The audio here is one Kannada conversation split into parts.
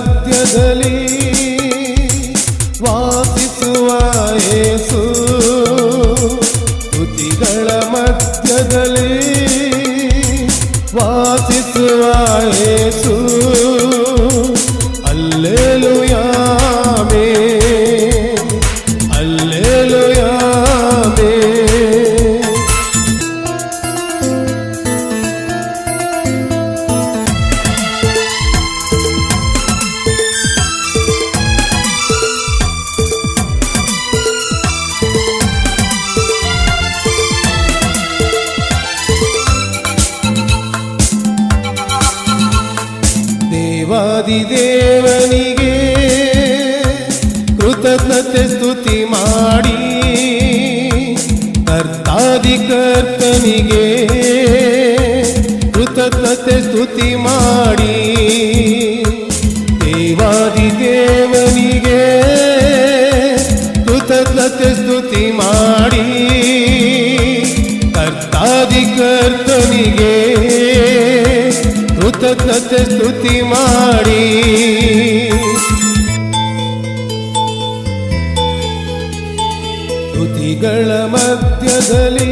ತುತಿಗಳ ಮಧ್ಯದಲ್ಲಿ ವಾಸಿಸುವ ಯೇಸು ತುತಿಗಳ ಮಧ್ಯದಲ್ಲಿ ವಾಸಿಸುವ ಯೇಸು ದೇವಾದಿದೇವನಿಗೆ ಕೃತಜ್ಞತೆ ಸ್ತುತಿ ಮಾಡಿ, ಕರ್ತಾದಿ ಕರ್ತನಿಗೆ ಕೃತಜ್ಞತೆ ಸ್ತುತಿ ಮಾಡಿ ದೇವಾದಿದೇವನಿಗೆ ಕೃತಜ್ಞತೆ ಸ್ತುತಿ ಮಾಡಿ, ಕರ್ತಾದಿ ಕರ್ತನಿಗೆ ಕೃತಜ್ಞತೆ ಸ್ತುತಿ ತುತಿಗಳ ಮಧ್ಯದಲ್ಲಿ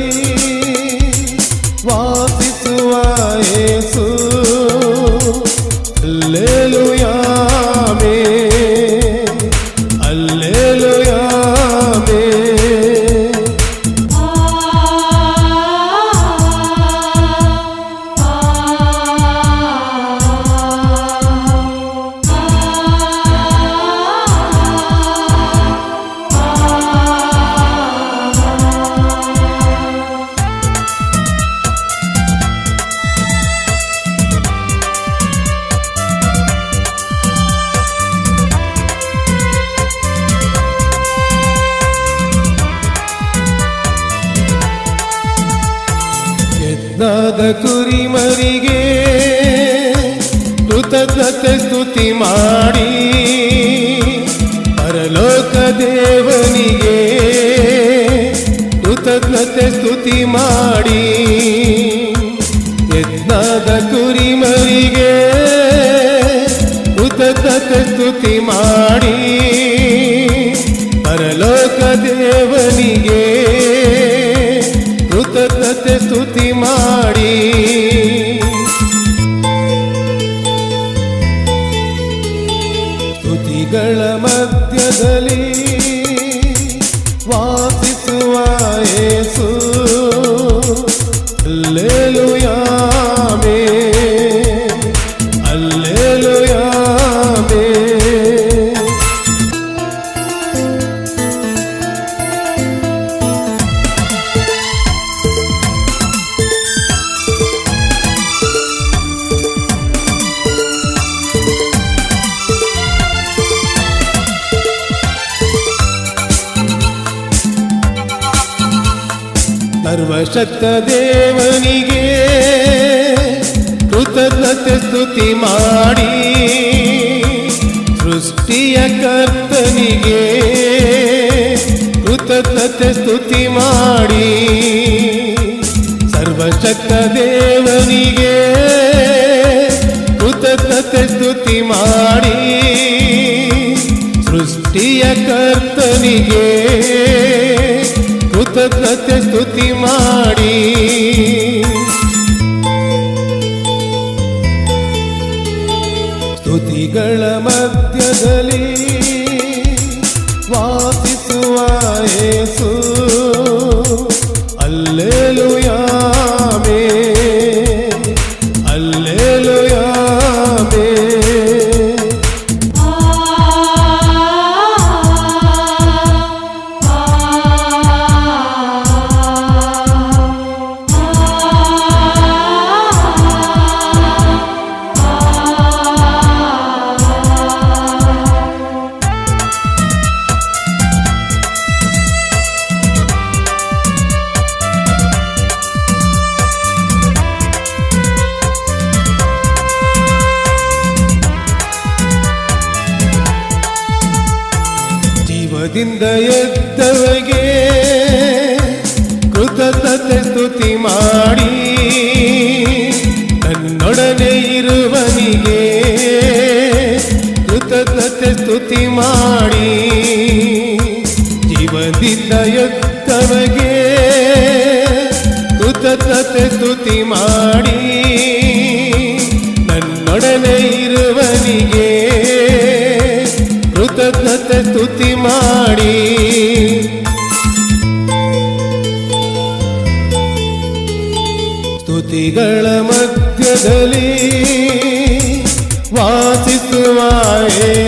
ಯಜ್ಞದ ಕುರಿಮರಿಗೆ ಕೃತಜ್ಞತೆ ಸ್ತುತಿ ಮಾಡಿ. ಪರಲೋಕ ದೇವನಿಗೆ ಕೃತಜ್ಞತೆ ಸ್ತುತಿ ಮಾಡಿ. ಯಜ್ಞದ ಕುರಿಮರಿಗೆ ಕೃತಜ್ಞತೆ ಸ್ತುತಿ ಮಾಡಿ. ಪರಲೋಕ ದೇವನಿಗೆ ಸ್ತುತಿಗಳ ಮಧ್ಯದಲ್ಲಿ ಸರ್ವಶಕ್ತ ದೇವನಿಗೆ ಕೃತಜ್ಞತೆ ಸ್ತುತಿ ಮಾಡಿ ಸೃಷ್ಟಿಯ ಕರ್ತನಿಗೆ ಕೃತಜ್ಞತೆ ಸ್ತುತಿ ಮಾಡಿ ಸರ್ವಶಕ್ತ ದೇವನಿಗೆ ಕೃತಜ್ಞತೆ ಸ್ತುತಿ ಮಾಡಿ ಸೃಷ್ಟಿಯ ಕರ್ತನಿಗೆ ಕೃತಜ್ಞತೆ ಸ್ತುತಿ ಮಾಡಿ. ಸ್ತುತಿಗಳ ಮಧ್ಯದಲ್ಲಿ ವಾಸಿಸುವ ಯೇಸು. இந்த எத்தவகை ಕೃತಜ್ಞತೆ ಸ್ತುತಿ ಮಾಡಿ ಸ್ತುತಿಗಳ ಮಧ್ಯದಲ್ಲಿ ವಾಸಿಸುವ ಏಸು